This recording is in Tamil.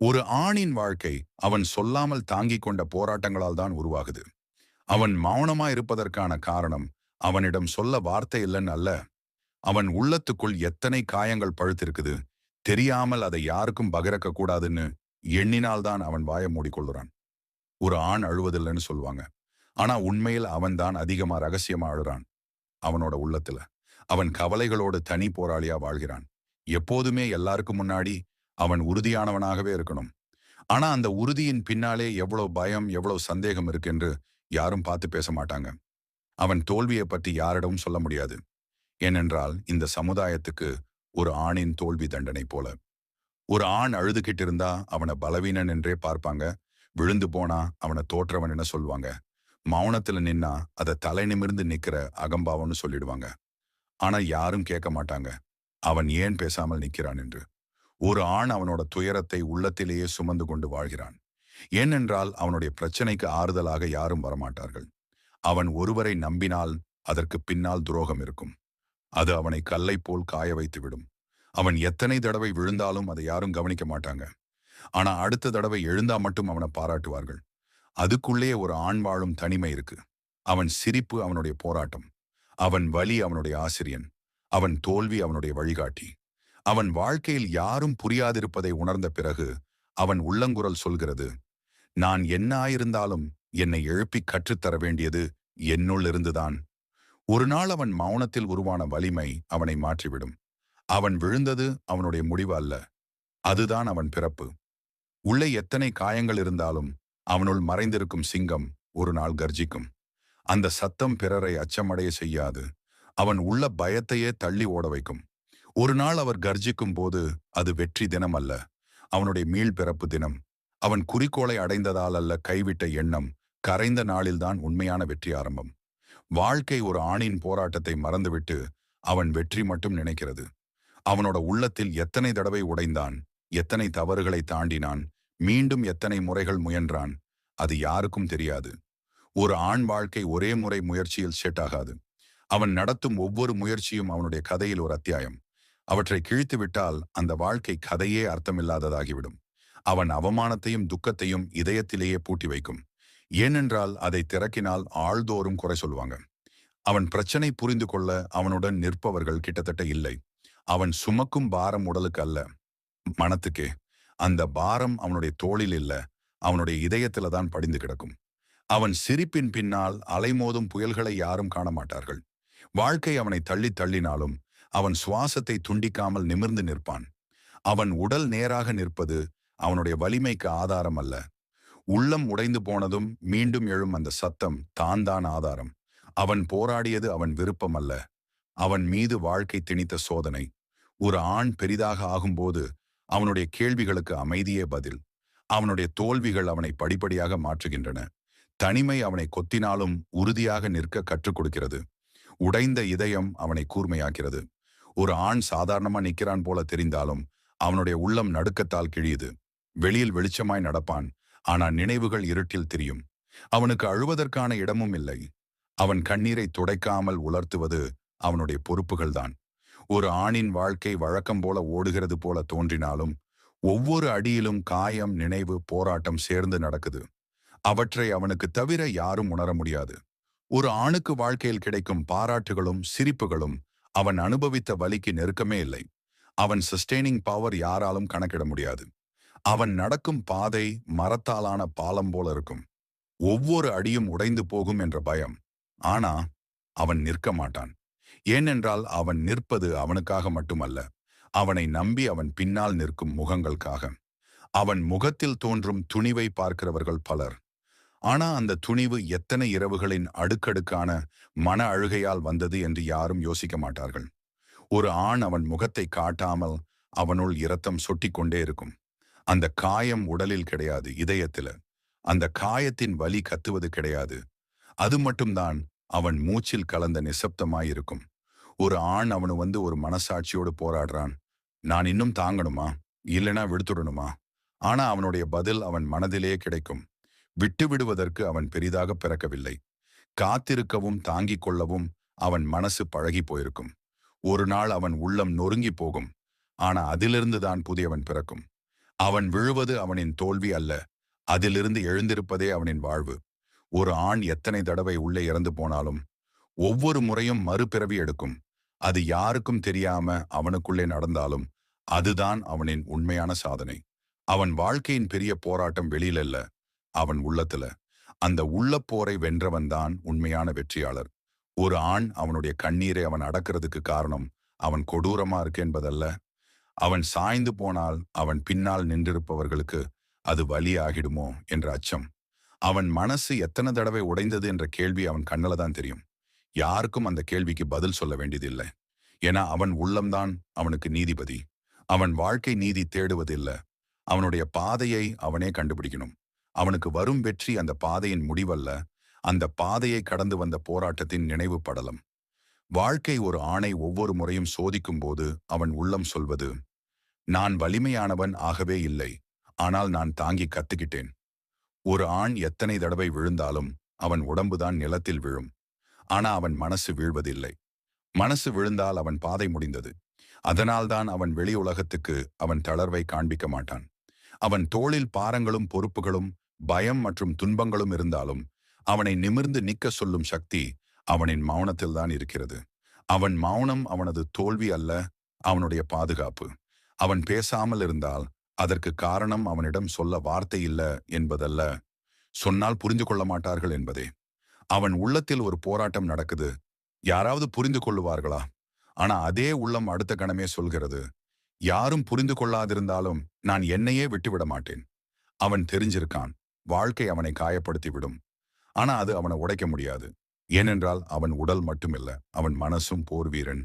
ஒரு ஆணின் வாழ்க்கை அவன் சொல்லாமல் தாங்கிக் கொண்ட போராட்டங்களால் தான் உருவாகுது. அவன் மௌனமா இருப்பதற்கான காரணம் அவனிடம் சொல்ல வார்த்தை இல்லைன்னு அல்ல. அவன் உள்ளத்துக்குள் எத்தனை காயங்கள் பழுத்திருக்குது தெரியாமல் அதை யாருக்கும் பகிரக்க கூடாதுன்னு எண்ணினால்தான் அவன் வாய மூடிக்கொள்ளுறான். ஒரு ஆண் அழுவதில்லைன்னு சொல்லுவாங்க ஆனா உண்மையில் அவன்தான் அதிகமா ரகசியமா அழுறான். அவனோட உள்ளத்துல. அவன் கவலைகளோடு தனி போராளியா வாழ்கிறான். எப்போதுமே எல்லாருக்கும் முன்னாடி அவன் உறுதியானவனாகவே இருக்கணும். ஆனா அந்த உறுதியின் பின்னாலே எவ்வளவு பயம் எவ்வளவு சந்தேகம் இருக்குன்னு யாரும் பார்த்து பேச மாட்டாங்க. அவன் தோல்வியை பற்றி யாரிடமும் சொல்ல முடியாது. ஏனென்றால் இந்த சமுதாயத்துக்கு ஒரு ஆணின் தோல்வி தண்டனை போல. ஒரு ஆண் அழுதுகிட்டு இருந்தா அவனை பலவீனன் என்றே பார்ப்பாங்க. விழுந்து போனா அவனை தோற்றவன் என சொல்லுவாங்க. மௌனத்துல நின்னா அதை தலை நிமிர்ந்து நிக்கிற அகம்பாவன்னு சொல்லிடுவாங்க. ஆனா யாரும் கேட்க மாட்டாங்க. அவன் ஏன் பேசாமல் நிற்கிறான் என்று. ஒரு ஆண் அவனோட துயரத்தை உள்ளத்திலேயே சுமந்து கொண்டு வாழ்கிறான். ஏனென்றால் அவனுடைய பிரச்சனைக்கு ஆறுதலாக யாரும் வரமாட்டார்கள். அவன் ஒருவரை நம்பினால் அதற்கு பின்னால் துரோகம் இருக்கும். அது அவனை கல்லை போல் காய வைத்து விடும் அவன் எத்தனை தடவை விழுந்தாலும் அதை யாரும் கவனிக்க மாட்டாங்க. ஆனா அடுத்த தடவை எழுந்தா மட்டும் அவனை பாராட்டுவார்கள். அதுக்குள்ளே ஒரு ஆண் வாழும் தனிமை இருக்கு. அவன் சிரிப்பு அவனுடைய போராட்டம். அவன் வலி அவனுடைய ஆசிரியன். அவன் தோல்வி அவனுடைய வழிகாட்டி. அவன் வாழ்க்கையில் யாரும் புரியாதிருப்பதை உணர்ந்த பிறகு அவன் உள்ளங்குரல் சொல்கிறது நான் என்ன ஆயிருந்தாலும் என்னை எழுப்பி கற்றுத்தர வேண்டியது என்னுள் இருந்துதான். ஒரு நாள் அவன் மௌனத்தில் உருவான வலிமை அவனை மாற்றிவிடும். அவன் விழுந்தது அவனுடைய முடிவு அல்ல அதுதான் அவன் பிறப்பு. உள்ளே எத்தனை காயங்கள் இருந்தாலும் அவனுள் மறைந்திருக்கும் சிங்கம் ஒரு நாள் கர்ஜிக்கும். அந்த சத்தம் பிறரை அச்சமடைய செய்யாது. அவன் உள்ள பயத்தையே தள்ளி ஓட வைக்கும் ஒரு நாள் அவர் கர்ஜிக்கும் போது அது வெற்றி தினம் அல்ல. அவனுடைய மீள் பிறப்பு தினம். அவன் குறிக்கோளை அடைந்ததால் அல்ல கைவிட்ட எண்ணம். கரைந்த நாளில்தான் உண்மையான வெற்றி ஆரம்பம். வாழ்க்கை ஒரு ஆணின் போராட்டத்தை மறந்துவிட்டு அவன் வெற்றி மட்டும் நினைக்கிறது. அவனோட உள்ளத்தில் எத்தனை தடவை உடைந்தான் எத்தனை தவறுகளை தாண்டினான் மீண்டும் எத்தனை முறைகள் முயன்றான் அது யாருக்கும் தெரியாது. ஒரு ஆண் வாழ்க்கை ஒரே முறை முயற்சியில் செட் ஆகாது. அவன் நடத்தும் ஒவ்வொரு முயற்சியும் அவனுடைய கதையில் ஒரு அத்தியாயம். அவற்றை கிழித்து விட்டால் அந்த வாழ்க்கை கதையே அர்த்தமில்லாததாகிவிடும். அவன் அவமானத்தையும் துக்கத்தையும் இதயத்திலேயே பூட்டி வைக்கும். ஏனென்றால் அதை திறக்கினால் ஆள்தோறும் குறை சொல்லுவாங்க அவன் பிரச்சனை புரிந்து கொள்ள அவனுடன் நிற்பவர்கள் கிட்டத்தட்ட இல்லை. அவன் சுமக்கும் பாரம் உடலுக்கு அல்ல. மனத்துக்கே. அந்த பாரம் அவனுடைய தோளில் இல்ல. அவனுடைய இதயத்துல தான் படிந்து கிடக்கும். அவன் சிரிப்பின் பின்னால் அலைமோதும் புயல்களை யாரும் காண மாட்டார்கள் வாழ்க்கை அவனை தள்ளி தள்ளினாலும் அவன் சுவாசத்தை துண்டிக்காமல் நிமிர்ந்து நிற்பான். அவன் உடல் நேராக நிற்பது அவனுடைய வலிமைக்கு ஆதாரம் அல்ல உள்ளம் உடைந்து போனதும் மீண்டும் எழும் அந்த சத்தம் தான் தான் ஆதாரம். அவன் போராடியது அவன் விருப்பம் அல்ல அவன் மீது வாழ்க்கை திணித்த சோதனை. ஒரு ஆண் பெரிதாக ஆகும்போது அவனுடைய கேள்விகளுக்கு அமைதியே பதில். அவனுடைய தோல்விகள் அவனை படிப்படியாக மாற்றுகின்றன. தனிமை அவனை கொத்தினாலும் உறுதியாக நிற்க கற்றுக் கொடுக்கிறது. உடைந்த இதயம் அவனை கூர்மையாக்கிறது. ஒரு ஆண் சாதாரணமா நிற்கிறான் போல தெரிந்தாலும் அவனுடைய உள்ளம் நடுக்கத்தால் கிழியுது. வெளியில் வெளிச்சமாய் நடப்பான். ஆனால் நினைவுகள் இருட்டில் தெரியும். அவனுக்கு அழுவதற்கான இடமும் இல்லை. அவன் கண்ணீரை துடைக்காமல் உலர்த்துவது அவனுடைய பொறுப்புகள்தான். ஒரு ஆணின் வாழ்க்கை வழக்கம் போல ஓடுகிறது போல தோன்றினாலும் ஒவ்வொரு அடியிலும் காயம் நினைவு போராட்டம் சேர்ந்து நடக்குது. அவற்றை அவனுக்கு தவிர யாரும் உணர முடியாது. ஒரு ஆணுக்கு வாழ்க்கையில் கிடைக்கும் பாராட்டுகளும் சிரிப்புகளும் அவன் அனுபவித்த வலிக்கு நெருக்கமே இல்லை. அவன் சஸ்டெய்னிங் பவர் யாராலும் கணக்கிட முடியாது. அவன் நடக்கும் பாதை மரத்தாலான பாலம் போல இருக்கும். ஒவ்வொரு அடியும் உடைந்து போகும் என்ற பயம். ஆனா அவன் நிற்க மாட்டான். ஏனென்றால் அவன் நிற்பது அவனுக்காக மட்டுமல்ல அவனை நம்பி அவன் பின்னால் நிற்கும் முகங்களுக்காக. அவன் முகத்தில் தோன்றும் துணிவை பார்க்கிறவர்கள் பலர். ஆனா அந்த துணிவு எத்தனை இரவுகளின் அடுக்கடுக்கான மன அழுகையால் வந்தது என்று யாரும் யோசிக்க மாட்டார்கள். ஒரு ஆண் அவன் முகத்தை காட்டாமல் அவனுள் இரத்தம் சொட்டி கொண்டே இருக்கும். அந்த காயம் உடலில் கிடையாது இதயத்துல. அந்த காயத்தின் வலி கத்துவது கிடையாது. அது மட்டும்தான் அவன் மூச்சில் கலந்த நிசப்தமாயிருக்கும் ஒரு ஆண் அவனு வந்து ஒரு மனசாட்சியோடு போராடுறான். நான் இன்னும் தாங்கணுமா? இல்லைனா விடுத்துடணுமா? ஆனா அவனுடைய பதில் அவன் மனதிலே கிடைக்கும். விட்டுவிடுவதற்கு அவன் பெரிதாக பிறக்கவில்லை. காத்திருக்கவும் தாங்கிக் கொள்ளவும் அவன் மனசு பழகி போயிருக்கும். ஒரு நாள் அவன் உள்ளம் நொறுங்கி போகும். ஆனா அதிலிருந்து தான் புதியவன் பிறக்கும். அவன் விழுவது அவனின் தோல்வி அல்ல. அதிலிருந்து எழுந்திருப்பதே அவனின் வாழ்வு. ஒரு ஆண் எத்தனை தடவை உள்ளே இறந்து போனாலும் ஒவ்வொரு முறையும் மறுபிறவி எடுக்கும். அது யாருக்கும் தெரியாம அவனுக்குள்ளே நடந்தாலும் அதுதான் அவனின் உண்மையான சாதனை. அவன் வாழ்க்கையின் பெரிய போராட்டம் வெளியிலல்ல. அவன் உள்ளத்துல. அந்த உள்ள போரை வென்றவன்தான் உண்மையான வெற்றியாளர். ஒரு ஆண் அவனுடைய கண்ணீரை அவன் அடக்கிறதுக்கு காரணம் அவன் கொடூரமா இருக்கு என்பதல்ல. அவன் சாய்ந்து போனால் அவன் பின்னால் நின்றிருப்பவர்களுக்கு அது வலி ஆகிடுமோ என்ற அச்சம். அவன் மனசு எத்தனை தடவை உடைந்தது என்ற கேள்வி அவன் கண்ணில் தான் தெரியும். யாருக்கும் அந்த கேள்விக்கு பதில் சொல்ல வேண்டியதில்லை. ஏன்னா அவன் உள்ளம்தான் அவனுக்கு நீதிபதி. அவன் வாழ்க்கை நீதி தேடுவதில்லை. அவனுடைய பாதையை அவனே கண்டுபிடிக்கணும். அவனுக்கு வரும் வெற்றி அந்த பாதையின் முடிவல்ல. அந்த பாதையை கடந்து வந்த போராட்டத்தின் நினைவு படலம். வாழ்க்கை ஒரு ஆணை ஒவ்வொரு முறையும் சோதிக்கும் போது அவன் உள்ளம் சொல்வது நான் வலிமையானவன் ஆகவே இல்லை ஆனால் நான் தாங்கி கத்துக்கிட்டேன். ஒரு ஆண் எத்தனை தடவை விழுந்தாலும் அவன் உடம்புதான் நிலத்தில் விழும். ஆனா அவன் மனசு வீழ்வதில்லை. மனசு விழுந்தால் அவன் பாதை முடிந்தது. அதனால்தான் அவன் வெளி உலகத்துக்கு அவன் தளர்வை காண்பிக்க மாட்டான். அவன் தோளில் பாரங்களும் பொறுப்புகளும் பயம் மற்றும் துன்பங்களும் இருந்தாலும் அவனை நிமிர்ந்து நிக்க சொல்லும் சக்தி அவனின் மௌனத்தில்தான் இருக்கிறது. அவன் மௌனம் அவனது தோல்வி அல்ல அவனுடைய பாதுகாப்பு. அவன் பேசாமல் இருந்தால் அதற்கு காரணம் அவனிடம் சொல்ல வார்த்தை இல்ல என்பதல்ல. சொன்னால் புரிந்து கொள்ள மாட்டார்கள் என்பதே. அவன் உள்ளத்தில் ஒரு போராட்டம் நடக்குது. யாராவது புரிந்து கொள்ளுவார்களா? ஆனா அதே உள்ளம் அடுத்த கணமே சொல்கிறது. யாரும் புரிந்து கொள்ளாதிருந்தாலும் நான் என்னையே விட்டுவிட மாட்டேன். அவன் தெரிஞ்சிருக்கான். வாழ்க்கை அவனை காயப்படுத்திவிடும். ஆனால் ஆனா அது அவனை உடைக்க முடியாது. ஏனென்றால் அவன் உடல் மட்டுமில்ல அவன் மனசும் போர் வீரன்